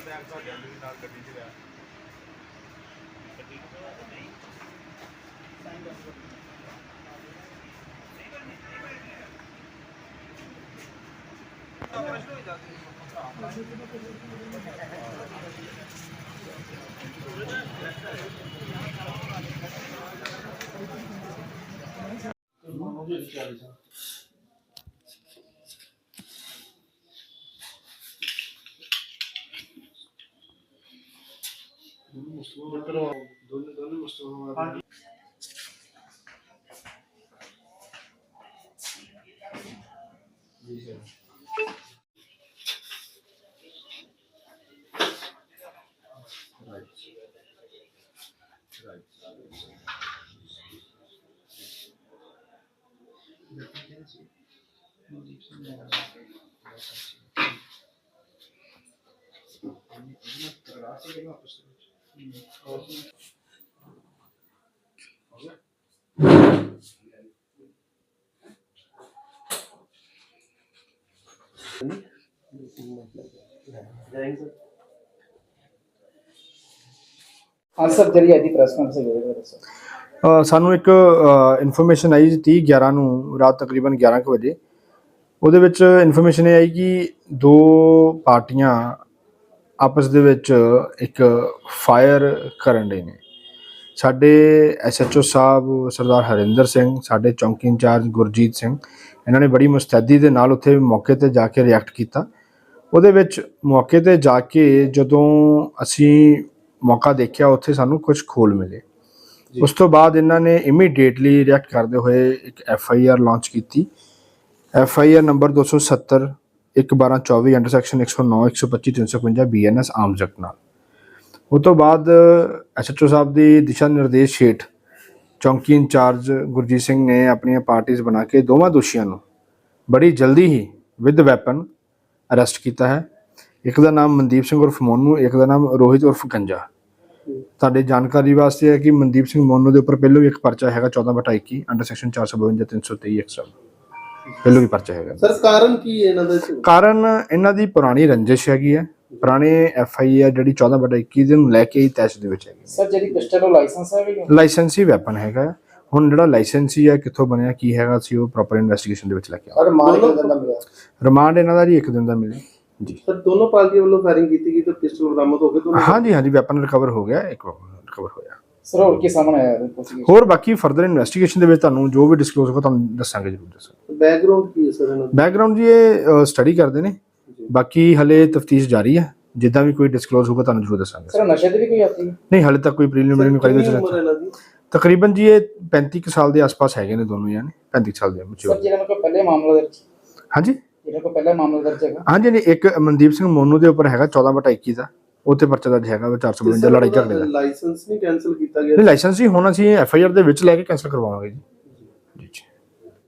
Bag ਤੁਹਾਡੇ ਅੰਦਰ ਵੀ ਨਾਲ ਗੱਡੀ 'ਚ ਰਿਹਾ Müslüman olarak dönü dönü Müslüman olarak. Gracias. ਹਾਂ ਸਰ ਜਿਹੜੀ ਅੱਜ ਦੀ ਪ੍ਰੈਸ ਕਾਨਫਰੰਸ ਹੈ ਉਹਦੇ ਬਾਰੇ ਦੱਸੋ। ਅ, ਸਾਨੂੰ ਇੱਕ ਇਨਫੋਰਮੇਸ਼ਨ ਆਈ ਜੀ 30 11 ਨੂੰ ਰਾਤ ਤਕਰੀਬਨ 11 ਕੁ ਵਜੇ। ਉਹਦੇ ਵਿੱਚ ਇਨਫੋਰਮੇਸ਼ਨ ਇਹ ਆਈ ਕਿ ਦੋ ਪਾਰਟੀਆਂ ਆਪਸ ਦੇ ਵਿੱਚ ਇੱਕ ਫਾਇਰ ਕਰਨ ਦੇ ਨੇ। ਸਾਡੇ ਐਸਐਚਓ ਸਾਹਿਬ ਸਰਦਾਰ ਹਰਿੰਦਰ ਸਿੰਘ ਸਾਡੇ ਚੌਂਕੀ ਇੰਚਾਰਜ ਗੁਰਜੀਤ ਸਿੰਘ ਇਹਨਾਂ ਨੇ ਬੜੀ ਮੁਸਤੈਦੀ ਦੇ ਨਾਲ ਉੱਥੇ ਮੌਕੇ ਤੇ ਜਾ ਕੇ ਰਿਐਕਟ ਕੀਤਾ। ਉਹਦੇ ਵਿੱਚ ਮੌਕੇ ਤੇ ਜਾ ਕੇ ਜਦੋਂ ਅਸੀਂ ਮੌਕਾ ਦੇਖਿਆ ਉੱਥੇ ਸਾਨੂੰ ਕੁਝ ਖੋਲ ਮਿਲੇ। ਉਸ ਤੋਂ ਬਾਅਦ ਇਹਨਾਂ ਨੇ ਇਮੀਡੀਏਟਲੀ ਰਿਐਕਟ ਕਰਦੇ ਹੋਏ ਇੱਕ ਐਫ ਆਈ ਆਰ ਲਾਂਚ ਕੀਤੀ। F I R number 270 1224 under section 109 125 355 BNS arms act ਨਾਲ। ਉਸ ਤੋਂ ਬਾਅਦ ਐਸਐਚਓ ਸਾਹਿਬ ਦੀ ਦਿਸ਼ਾ ਨਿਰਦੇਸ਼ ਹੇਠ ਚੌਂਕੀ ਇੰਚਾਰਜ ਗੁਰਜੀਤ ਸਿੰਘ ਨੇ ਆਪਣੀਆਂ ਪਾਰਟੀਆਂ ਬਣਾ ਕੇ ਦੋਵਾਂ ਦੋਸ਼ੀਆਂ ਨੂੰ ਬੜੀ ਜਲਦੀ ਹੀ ਵਿਦ ਵੈਪਨ ਅਰੈਸਟ ਕੀਤਾ ਹੈ। ਇੱਕ ਦਾ ਨਾਮ ਮਨਦੀਪ ਸਿੰਘ ਉਰਫ ਮੋਨੂ, ਇੱਕ ਦਾ ਨਾਮ ਰੋਹਿਤ ਉਰਫ ਗੰਜਾ। ਤੁਹਾਡੇ ਜਾਣਕਾਰੀ ਵਾਸਤੇ ਹੈ ਕਿ ਮਨਦੀਪ ਸਿੰਘ ਮੋਨੂ ਦੇ ਉੱਪਰ ਪਹਿਲਾਂ ਵੀ ਇੱਕ ਪਰਚਾ ਹੈਗਾ 14 ਬਟਾ 21 ਅੰਡਰ ਸੈਕਸ਼ਨ 452 323 ਐਕਸਟਰਾ ਪਹਿਲਾਂ ਵੀ ਪਰਚਾ ਹੈਗਾ। ਸਰ ਕਾਰਨ ਕੀ ਹੈ ਇਹਨਾਂ ਦਾ ਇਸ- ਕਾਰਨ ਇਹਨਾਂ ਦੀ ਪੁਰਾਣੀ ਰੰਜਿਸ਼ ਹੈਗੀ ਹੈ। ਪੁਰਾਣੇ ਐਫ ਆਈ ਆਰ ਜਿਹੜੀ 14 ਬਟਾ 21 ਦੇ ਨੂੰ ਲੈ ਕੇ ਹੀ ਤੈਸ਼ ਦੇ ਵਿੱਚ ਹੈਗੀ ਸਰ ਜਿਹੜੀ ਪਿਸਟਲ ਉਹ ਲਾਇਸੈਂਸ ਹੈ ਵੀ ਲਾਇਸੈਂਸੀ ਵੈਪਨ ਹੈਗਾ। ਹੈ। ਹੁਣ ਜਿਹੜਾ ਲਾਇਸੈਂਸੀ ਹੈ ਕਿੱਥੋਂ ਬਣਿਆ ਕੀ ਹੈਗਾ ਸੀ ਉਹ ਪ੍ਰੋਪਰ ਇਨਵੈਸਟੀਗੇਸ਼ਨ ਦੇ ਵਿੱਚ ਲੈ ਕੇ ਆਵਾਂਗੇ। ਔਰ ਮਾਰ ਕੇ ਦਿੰਦਾ ਮਿਲਿਆ? ਰਿਮਾਂਡ ਇਹਨਾਂ ਦਾ ਜੀ ਇੱਕ ਦਿਨ ਦਾ ਮਿਲੇ ਜੀ। ਸਰ ਦੋਨੋਂ ਪਾਰਟੀਆਂ ਵੱਲੋਂ ਫਾਇਰਿੰਗ ਕੀਤੀ ਗਈ ਤੇ ਪਿਸਟਲ ਬਰਾਮਦ ਹੋ ਗਏ ਦੋਨੋਂ? ਹਾਂਜੀ ਹਾਂਜੀ ਵੈਪਨ ਰਿਕਵਰ ਹੋ ਗਿਆ ਇੱਕ ਰਿਕਵਰ ਹੋਇਆ। ਸਰ ਹੋਰ ਕੀ ਸਾਹਮਣੇ ਆਇਆ ਪੁੱਛੀ ਹੋਰ ਬਾਕੀ ਫਰਦਰ ਇਨਵੈਸਟੀਗੇਸ਼ਨ ਦੇ ਵਿੱਚ ਤੁਹਾਨੂੰ ਜੋ ਵੀ ਡਿਸਕਲੋਜ਼ ਹੋਗਾ ਤੁਹਾਨੂੰ ਦੱਸਾਂਗੇ ਜਰੂਰ ਦੱਸਾਂਗੇ। ਬੈਕਗ੍ਰਾਉਂਡ ਕੀ ਹੈ ਸਰ ਇਹਨਾਂ ਦਾ? ਬੈਕਗ੍ਰਾਉਂਡ ਜੀ ਇਹ ਸਟੱਡੀ ਕਰਦੇ ਨੇ। ਬਾਕੀ ਹਲੇ ਤਫਤੀਸ਼ ਜਾਰੀ ਹੈ। ਜਿੱਦਾਂ ਵੀ ਕੋਈ ਡਿਸਕਲੋਜ਼ ਹੋਗਾ ਤੁਹਾਨੂੰ ਜਰੂਰ ਦੱਸਾਂਗੇ। ਸਰ ਨਸ਼ੇ ਦੀ ਵੀ ਕੋਈ ਆਤੀ? ਹੈ ਨਹੀਂ ਹਲੇ ਤੱਕ ਕੋਈ ਪ੍ਰੀਲਿਮਿਨਰੀ ਇਨਕੁਆਇਰੀ ਕਿੰਨੀ ਉਮਰ ਹੈ ਇਹਨਾਂ ਦੀ? ਤਕਰੀਬਨ ਜੀ ਇਹ 35 ਕੁ ਸਾਲ ਦੇ ਆਸ-ਪਾਸ ਹੈਗੇ ਨੇ ਦੋਨੋਂ ਜਾਨੇ 35 ਸਾਲ ਦੇ ਸਰ mature। ਜਿਹਨਾਂ ਕੋਲ ਪਹਿਲੇ ਮਾਮਲਾ ਦਰਜ ਹਾਂਜੀ? ਜਿਹਨਾਂ ਕੋਲ ਪਹਿਲਾ ਮਾਮਲਾ ਦਰਜ ਹੈਗਾ। ਹਾਂਜੀ ਨਹੀਂ ਇੱਕ ਮਨਦੀਪ ਸਿੰਘ ਮੋਨੂ ਦੇ ਉੱਪਰ ਹੈਗਾ 14 ਬਟਾ 21 ਦਾ। ਉੱਥੇ ਪਰਚਾ ਦਰਜ ਹੈਗਾ ਵਾ 452 ਲੜਾਈ ਝਗੜੇ ਦਾ। ਲਾਇਸੈਂਸ ਨਹੀਂ ਕੈਨਸਲ ਕੀਤਾ ਗਿਆ ਨਹੀਂ ਲਾਇਸੈਂਸ ਹੀ ਹੁਣ ਅਸੀਂ ਐਫ ਆਈ ਆਰ ਦੇ ਵਿੱਚ ਲੈ ਕੇ ਕੈਂਸਲ ਕਰਵਾਵਾਂਗੇ ਜੀ।